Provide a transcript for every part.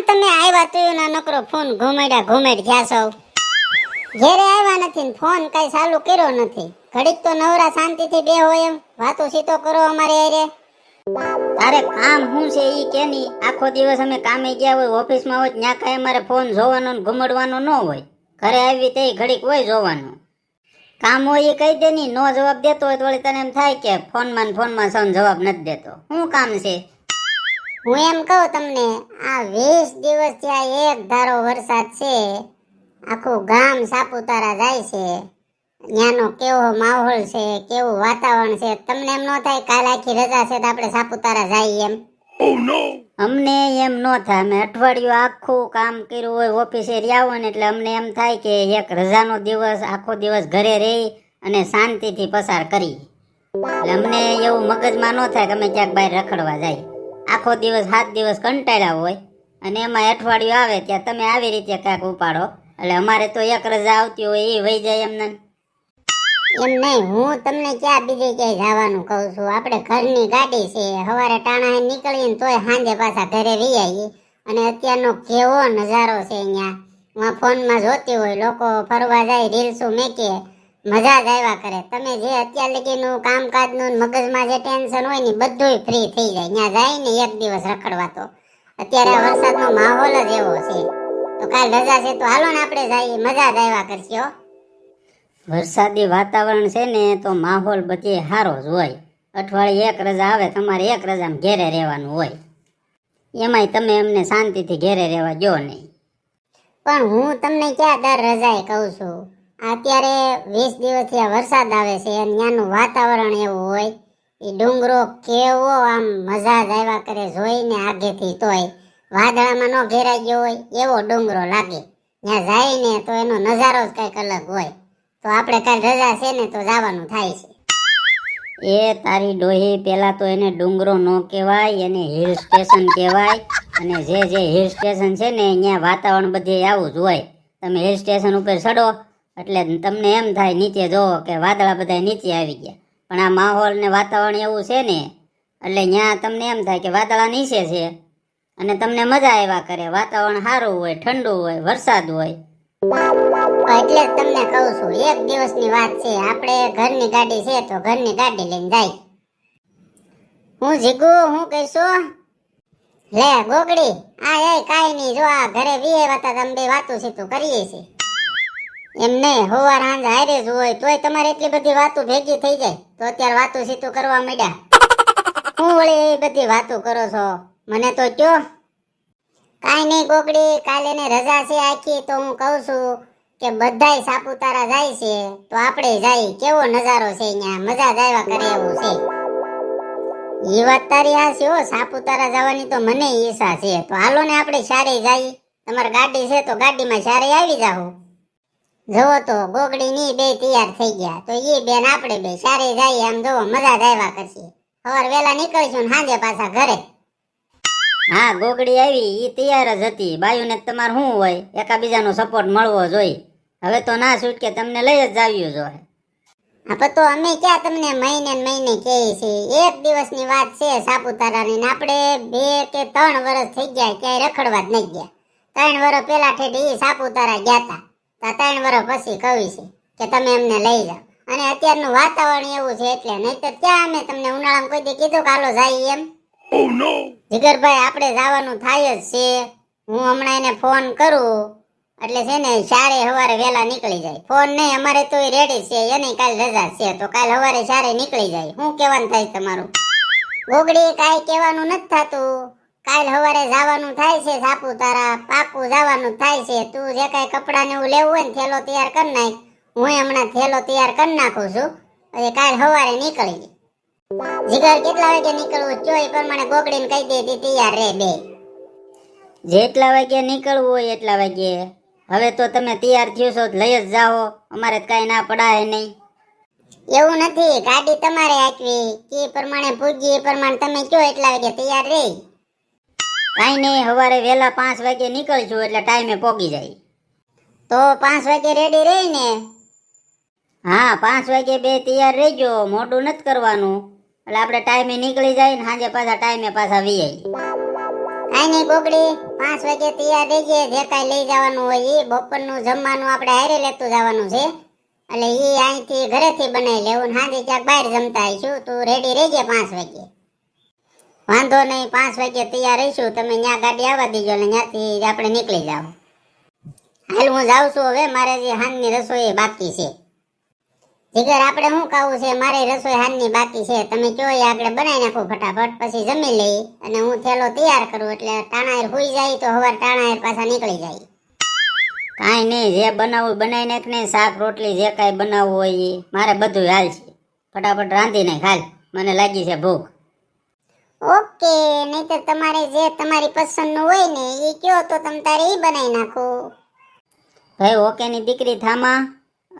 પણ તમે આવ્યા તો નકરો ફોન ઘુમેડ્યા ઘુમેડ ગયા સૌ. ઘેરે આવ્યા નથી ને ફોન કઈ ચાલુ કર્યો નથી. ઘડીક તો નવરા શાંતિથી બે હોય એમ. વાતો સીતો કરો અમારે એરે તારે કામ શું છે ઈ કે ની આખો દિવસ અમે કામે ગયા હોય, ઓફિસમાં હોય, ત્યાં કાંઈ અમારે ફોન જોવાનો ને ઘુમડવાનો ન હોય. ઘરે આવી તે ઘડીક હોય જોવાનું. કામ હોય એ કહી દે ની, નો જવાબ દેતો હોય તો વળી તને એમ થાય કે ફોનમાં ને ફોનમાં સૌ જવાબ નથી દેતો. શું કામ છે? હું એમ કહું તમને આ વીસ દિવસ ત્યાં એક ધારો વરસાદ છે આખું ગામ સાપુતારા જાય છે. ત્યાંનો કેવો માહોલ છે કેવું વાતાવરણ છે તમને એમ ન થાય કાલ આખી રજા છે તો આપણે સાપુતારા જઈએ એમ? અમને એમ ન થાય અમે અઠવાડિયું આખું કામ કર્યું હોય ઓફિસે રહ્યા હોય ને એટલે અમને એમ થાય કે એક રજાનો દિવસ આખો દિવસ ઘરે રહી અને શાંતિથી પસાર કરી. એટલે અમને એવું મગજમાં ન થાય કે અમે ક્યાંક બહાર રખડવા જાય. આખો દિવસ, સાત દિવસ કંટાળ્યા હોય અને એમાં અઠવાડિયું આવે ત્યાં તમે આવી રીતે ક્યાંક ઉપાડો. એટલે અમારે તો એક રજા આવતી હોય એ વહી જાય એમને. એમ નહીં, હું તમને ક્યાં બીજે ક્યાંય જવાનું કહું છું? આપણે ઘરની ગાડી છે, સવારે ટાણા નીકળીએ તોય સાંજે પાછા ઘરે રહી આવીએ. અને અત્યારનો કેવો નજારો છે અહીંયા. હું ફોનમાં જોતી હોય, લોકો ફરવા જાય, રીલ્સો મેકે. મજા જ આવ્યા કરે. તમે જે અત્યાર લગીનું કામકાજનું મગજમાં જે ટેન્શન હોય ને બધુંય ફ્રી થઈ જાય. ત્યાં જાય ને એક દિવસ રખડવા તો અત્યારે વરસાદનો માહોલ જ એવો છે. તો કાલ રજા છે તો હાલો ને આપણે જઈએ. મજા જ આવ્યા કરશે હો. વરસાદી વાતાવરણ છે ને તો માહોલ બધે સારો જ હોય. અઠવાડિયે એક રજા આવે તમારે એક રજામાં ઘેરે રહેવાનું હોય. એમાંય તમે અમને શાંતિથી ઘેરે રહેવા જો નહીં. પણ હું તમને ક્યાં દર રજાએ કહું છું? અત્યારે વીસ દિવસથી વરસાદ આવે છે ત્યાંનું વાતાવરણ એવું હોય, એ ડુંગરો કેવો આમ મજા જ આવ્યા કરે જોઈને આગેથી તોય. વાદળામાં ન ઘેરાઈ ગયો હોય, એવો ડુંગરો લાગે. ત્યાં જાય ને તો એનો નજારો જ કંઈક અલગ હોય. તો આપણે કાલ રજા છે ને તો જવાનું થાય છે. એ તારી ડોહી પેલા તો એને ડુંગરો ન કહેવાય, એને હિલ સ્ટેશન કહેવાય. અને જે જે હિલ સ્ટેશન છે ને, અહીંયા વાતાવરણ બધે આવું જ હોય. તમે હિલ સ્ટેશન ઉપર ચડો એટલે તમને એમ થાય, નીચે જોવો કે વાદળા બધા નીચે આવી ગયા. પણ આ માહોલ ને વાતાવરણ એવું છે ને, એટલે ત્યાં તમને એમ થાય કે વાદળા નીચે છે. અને તમને મજા આવ્યા કરે. વાતાવરણ સારું હોય, ઠંડુ હોય, વરસાદ હોય. એટલે તમને કહું છું, એક દિવસની વાત છે. આપણે ઘરની ગાડી છે તો ઘરની ગાડી લઈને જાય. હું જીગુ, હું કહીશું લે, ગોગડી આ એ કાઈ નહીં. જો આ ઘરે વીએ વાતા તમે બે વાતું સીતું કરીએ છે એમ નહીં, હોવાર હાંજ હોય, તોય તમારે એટલી બધી વાતો ભેગી થઈ જાય. તો અત્યારે વાતો સીતું કરવા માંડ્યા. હું વળી એ બધી વાતો કરો છો? મને તો કયો. કાંઈ નહીં ગોગડી, કાલે ને રજા છે આખી, તો હું કહું છું કે બધાય સાપુતારા જાય છે, તો આપણે જાય. કેવો નજારો છે અહીંયા? મજા જ આવ્યા કરે એવું છે. એ વાત તારી આ છે હો, સાપુતારા જવાની તો મને ઈચ્છા છે. તો હાલો ને આપણે સારી જઈએ. તમારી ગાડી છે તો ગાડીમાં સારી આવી જાઓ. જુઓ તો ગોગડી ની બે તૈયાર થઈ ગયા. તો એ બેન આપણે બે સારે જઈએ આમ જોવો, મજા જ કરશે. સવાર વેલા નીકળીશું સાંજે પાછા ઘરે. હા, ગોગડી આવી એ તૈયાર જ હતી. બાયુને તમારે શું હોય? એકાબીજાનો સપોર્ટ મળવો જોઈએ. હવે તો ના છૂટકે તમને લઈ જ આવ્યું જો. હા તો અમે ક્યાં તમને મહિને મહિને કહીએ છીએ? એક દિવસની વાત છે સાપુતારાની ને આપણે બે કે ત્રણ વર્ષ થઈ ગયા, ક્યાંય રખડવા જ નહીં ગયા. ત્રણ વર્ષ પેલા ઠેઠ એ સાપુતારા ગયા તા તો. ત્રણ વર્ષ પછી કહ્યું છે કે તમે અમને લઈ જાઓ. અને અત્યારનું વાતાવરણ એવું છે એટલે નહીતર ક્યાં અમે તમને ઉનાળામાં કોઈ દે કીધું કાલો જાય એમ? જીગરભાઈ આપણે જવાનું થાય જ છે. હું હમણાં એને ફોન કરું. એટલે છે ને સારે સવારે વહેલા નીકળી જાય. ફોન નહીં અમારે તો રેડી છે. એને કાલ રજા છે તો કાલ સવારે સારે નીકળી જાય. હું કહેવાનું થાય તમારું? ગોગડી કાંઈ કહેવાનું નથી થતું. કાલ સવારે જવાનું થાય છે સાપુતારા પાકું જવાનું થાય છે. તું જે કાંઈ કપડા ને એવું લેવું હોય ને થેલો તૈયાર કરી નાખ. હું હમણાં થેલો તૈયાર કરી નાખું છું. પછી કાલ સવારે નીકળી જીગર કેટલા વાગે નીકળવું જો એ પ્રમાણે ગોકડીને કહી દે તે તૈયાર રે બે. જેટલા વાગે નીકળવું હોય એટલા વાગે. હવે તો તમે તૈયાર થયો છો લઈ જ જાઓ. અમારે કાંઈ ના પડાય નહીં. એવું નથી. ગાડી તમારે આપવી કે પ્રમાણે પૂજી એ પ્રમાણે તમે કયો એટલા વાગે તૈયાર રહી? કાંઈ નહીં, સવારે વહેલા પાંચ વાગે નીકળશું એટલે ટાઈમે પોગી જાય. તો પાંચ વાગે રેડી રહી ને હા, પાંચ વાગે બે તૈયાર રહેજો, મોડું નથી કરવાનું. એટલે આપણે ટાઈમે નીકળી જાય ને સાંજે પાછા ટાઈમે પાછા વી કાંઈ નહીં બોકડી, પાંચ વાગે તૈયાર રહેજે, જે કાંઈ લઈ જવાનું હોય એ બપોરનું જમવાનું આપણે હારે લેતું જવાનું છે. એટલે એ અહીંથી ઘરેથી બનાવી લેવું સાંજે ક્યાંક બહાર જમતા આવીશું, તું રેડી રહેજે પાંચ વાગે. વાંધો નહીં, પાંચ વાગે તૈયાર રહીશું. તમે ત્યાં ગાડી આવવા દીજો અને ત્યાંથી આપણે નીકળી જાવ હાલ હું જાઉં છું હવે, મારે જે હાનની રસોઈ બાકી છે. જીગર, આપણે શું ખાવું છે? મારે રસોઈ હાનની બાકી છે. તમે કયો એ આપણે બનાવી નાખો ફટાફટ, પછી જમી લઈ અને હું થેલો તૈયાર કરું, એટલે ટાણાયર હોઈ જાય તો હવાર ટાણાયર પાછા નીકળી જાય. કાંઈ નહીં, જે બનાવવું બનાવી નાખ ને, શાક, રોટલી, જે કાંઈ બનાવવું હોય એ મારે બધું હાલ છે. ફટાફટ રાંધીને ખાલ મને લાગી છે ભૂખ. ઓકે નહીતર તમારે જે તમારી પસંદનું હોય ને એ કયો તો તમે તારે એ બનાવી નાખો. ભાઈ ઓકેની દીકરી થામા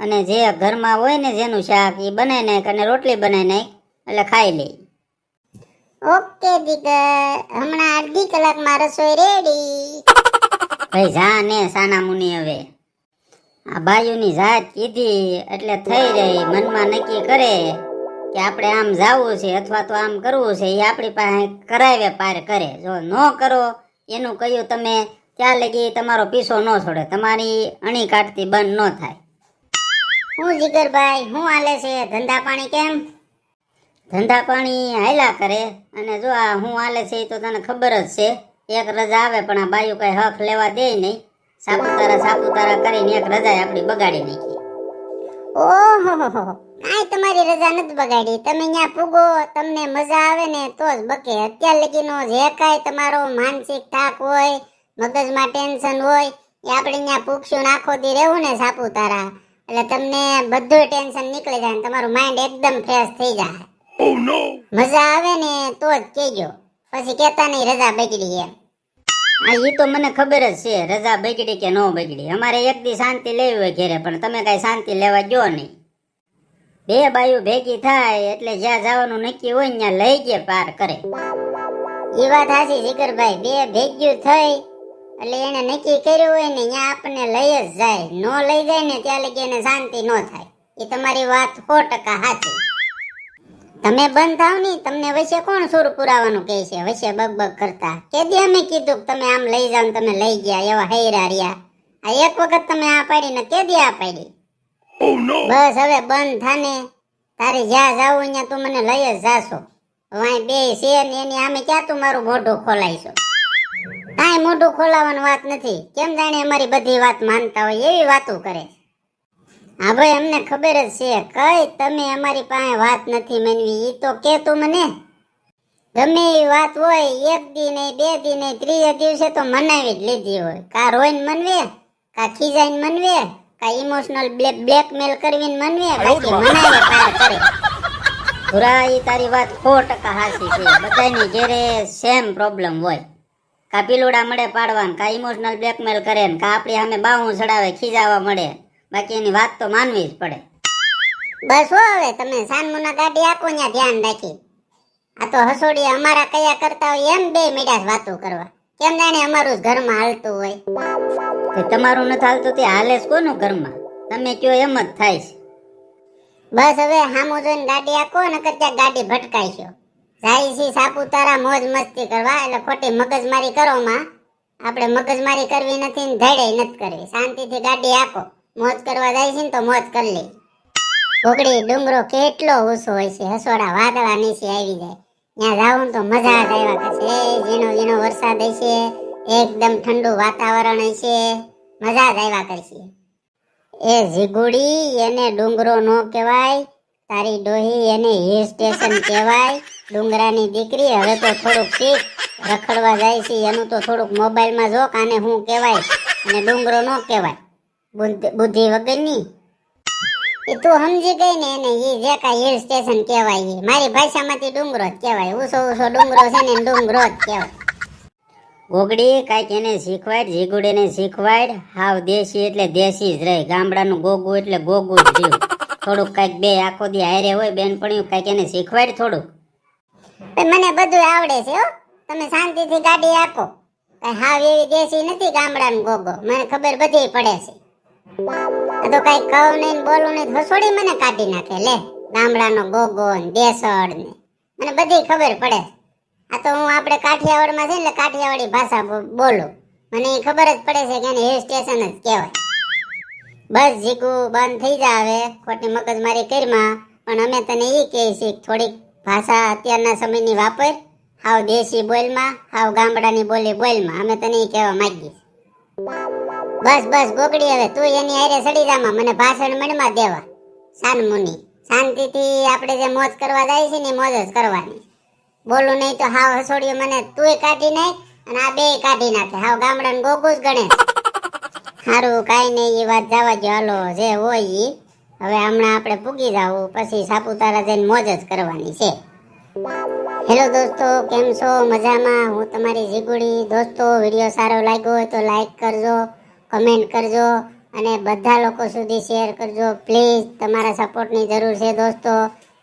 અને જે ઘરમાં હોય ને જેનું શાક એ બનાવી નાખ અને રોટલી બનાવી નાખ એટલે ખાઈ લે. ઓકે દીકર હમણાં અડધી કલાકમાં રસોઈ રેડી. ભાઈ જા ને સાના મુની હવે. આ બાયુની જાત કીધી એટલે થઈ રહી મનમાં નક્કી કરે. કે આપણે આમ જવું છે અથવા તો આમ કરવું છે એ આપણી પાસે કરાવે પાર કરે. જો ન કરો એનું કહ્યું તમે ત્યાં લગી તમારો પીસો ન છોડે. તમારી અણી કાઢતી બંધ ન થાય. હું જીગરભાઈ હું હાલે છે? ધંધા પાણી કેમ? ધંધા પાણી હાલ્યા કરે. અને જો આ હું હાલે છે એ તો તને ખબર જ છે એક રજા આવે પણ આ બાયું કઈ હક લેવા દે નહીં. સાપુતારા સાપુતારા કરીને એક રજા આપણી બગાડી નાખી. ઓહો કાંઈ તમારી રજા નથી બગાડી. તમે ત્યાં પૂગો તમને મજા આવે ને તો જ બકે. અત્યાર લગીનો જે કાંઈ તમારો માનસિક થાક હોય મગજમાં ટેન્શન હોય એ આપણે અહીંયા પૂગશું આખો દી રહેવું ને સાપુતારા એટલે તમને બધું ટેન્શન નીકળી જાય ને તમારું માઇન્ડ એકદમ ફ્રેશ થઈ જાય. મજા આવે ને તો જ કહેજો. પછી કહેતા નહીં રજા બગડી એમ. હા એ તો મને ખબર જ છે રજા બગડી કે ન બગડી. અમારે એક દી શાંતિ લેવી હોય ઘેરે પણ તમે કઈ શાંતિ લેવા ગયો નહીં. બે બાયું ભેગી થાય એટલે જ્યાં જવાનું નક્કી હોય ત્યાં લઈ ગયા પાર કરે. એ વાત હાચી શિખરભાઈ બે ભેગ્યું થઈ એટલે એને નક્કી કર્યું હોય ને ત્યાં આપણને લઈ જ જાય. નો લઈ જાય ને ત્યાં લગી એને શાંતિ ન થાય. એ તમારી વાત સો ટકા સાચી તમે બંધ થાવની, તમને વચ્ચે કોણ સુર પુરાવાનું કહે છે? વચ્ચે બગબગ કરતા. કેદી અમે કીધું કે તમે આમ લઈ જાઓ તમે લઈ ગયા, એવા હૈરા રહ્યા. આ એક વખત તમે આ પાડી ને કેદી આ પાડી? બસ હવે બંધ થાને. તારે જ્યાં જાવું અહીંયા તું મને લઈ જ જાશો. વાંય બે છે ને એની આમે ક્યાં તું મારું મોઢું ખોલાઈશો? કાંઈ મોઢું ખોલાવવાની વાત નથી. કેમ જાણે અમારી બધી વાત માનતા હોય એવી વાતો કરે હા ભાઈ, અમને ખબર જ છે. કઈ તમે અમારી પાસે વાત નથી માનવી. એ તો કે તું મને. ગમે એવી વાત હોય, એક દી નહીં બે દી નહીં ત્રીજા દિવસે તો મનાવી જ લીધી હોય. કા રોઈને મનવે, કા ખીજાઈને મનવે? કા ઇમોશનલ બ્લેક બ્લેકમેલ કરવીને મનવે બાકી મનાવે પાર કરે. પુરા એ તારી વાત સો ટકા હાસી છે. બધાની ઘેરે સેમ પ્રોબ્લેમ હોય. કા પીલુડા મળે પાડવાન કા ઇમોશનલ બ્લેકમેલ કરે ને કા આપણી સામે બાહું ચડાવે ખીજાવા મળે. બાકી એની વાત તો માનવી જ પડે. બસ હો હવે તમે સાનમુના ગાડી આપો ત્યાં ધ્યાન રાખી. આ તો હસોડી અમારા કયા કરતા હોય એમ બે મીડાસ વાતો કરવા. કેમ જાણે અમારું જ ઘરમાં હાલતું હોય. કે તમારું ન હાલતું તે હાલે કોનું ઘરમાં? તમે કયો એમ જ થાય છે. બસ હવે હામો જોઈને ગાડી આખો ને કરતા ગાડી ભટકાઈશો જાય છે સાપુતારા મોજ મસ્તી કરવા, એટલે ખોટી મગજમારી કરો માં. આપણે મગજમારી કરવી નથી ને ધડે નથી કરવી. શાંતિથી ગાડી આખો. મોજ કરવા જાય છે ને તો મોજ કરી લે. ઘોકડી ડુંગરો કેટલો ઊંચો હોય છે. હસોડા વાદળા નીચે આવી જાય. ત્યાં જાવું તો મજા જ આવ્યા કરશે. ઝીણો ઝીણો વરસાદ હશે. એકદમ ઠંડુ વાતાવરણ હશે. મજા જ આવ્યા કરશે. એ જીગુડી એને ડુંગરો નો કહેવાય, તારી ડોહી એને હિલ સ્ટેશન કહેવાય. ડુંગરાની દીકરી હવે તો થોડુંક શીખ રખડવા જાય છે, એનું તો થોડુંક મોબાઈલમાં જો કાને હું કહેવાય અને ડુંગરો નો કહેવાય. બુદ્ધિ- વગરની. એ તું સમજી ગઈ ને એને એ જે કાંઈ હિલ સ્ટેશન કહેવાય. મારી ભાષામાંથી ડુંગરો જ કહેવાય. ઊંચો ઊંચો ડુંગરો છે ને ડુંગરો જ કહેવાય. ગોગડી કાંઈક એને શીખવાડ, જીગુડ એને શીખવાડ. હાવ દેશી એટલે દેશી જ રહે. ગામડાનું ગોગું એટલે ગોગું જ રહ્યું. થોડુંક કાંઈક બે આખો દી હારે હોય બેનપણ્યું કાંઈક એને શીખવાડ થોડુંક. પણ મને બધું આવડે છે, હો. તમે શાંતિથી ગાડી આપો. કઈ હાવ એવી દેશી નથી ગામડાનું ગોગો. મને ખબર બધી પડે છે. તો કઈ કહું નહીં બોલું નહીં હસોડી મને કાઢી નાખે. લે, ગામડાનો ગોગો ને દેસડ ને મને બધી ખબર પડે આ તો હું આપણે કાઠિયાવાડમાં છે એટલે કાઠિયાવાડી ભાષા બોલો. મને ખબર જ પડે છે કે એને હિલ સ્ટેશન જ કહેવાય. બસ જીકુ બંધ થઈ જાવે, ખોટી મગજમારી કરીમાં. પણ અમે તને એ કહીએ છીએ થોડીક ભાષા અત્યારના સમયની વાપર. હાવ દેશી બોલમાં, હાવ ગામડાની બોલી બોલમાં. અમે તને એ કહેવા માંગીએ બસ બસ, ગોગડી હવે. તું એની હારે સડી જામાં મને ભાષણ મનમાં દેવા. સાન મુનિ. શાંતિથી આપણે જે મોજ કરવા જાય છે ને મોજ જ કરવાની બોલું નહીં તો હાવ હસોડ્યું મને. તુંય કાઢી નાખ અને આ બે કાઢી નાખે. હાવ ગામડાને ગોગું જ ગણે. સારું કાંઈ નહીં એ વાત જવા જો હાલો, જે હોય ઈ. હવે હમણાં આપણે પૂગી જાવું, પછી સાપુતારા જઈને મોજ જ કરવાની છે. હેલો દોસ્તો, કેમ છો? મજામાં? હું તમારી જીગુડી. દોસ્તો, વીડિયો સારો લાગ્યો હોય તો લાઈક કરજો, કમેન્ટ કરજો, અને બધા લોકો સુધી શેર કરજો. પ્લીઝ, તમારા સપોર્ટની જરૂર છે દોસ્તો.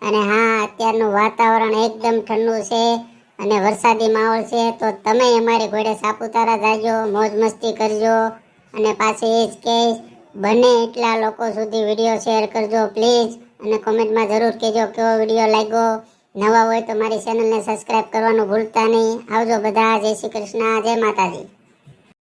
અને હા, અત્યારનું વાતાવરણ એકદમ ઠંડુ છે અને વરસાદી માહોલ છે, તો તમે અમારી ઘોડે સાપુતારા જાજો, મોજ મસ્તી કરજો. અને પાછી એ જ કહીશ બને એટલા લોકો સુધી વીડિયો શેર કરજો, પ્લીઝ. અને કોમેન્ટમાં જરૂર કહેજો કેવો વીડિયો લાગ્યો. નવા હોય તો મારી ચેનલને સબસ્ક્રાઇબ કરવાનું ભૂલતા નહીં. આવજો બધા, જય શ્રી કૃષ્ણ, જય માતાજી.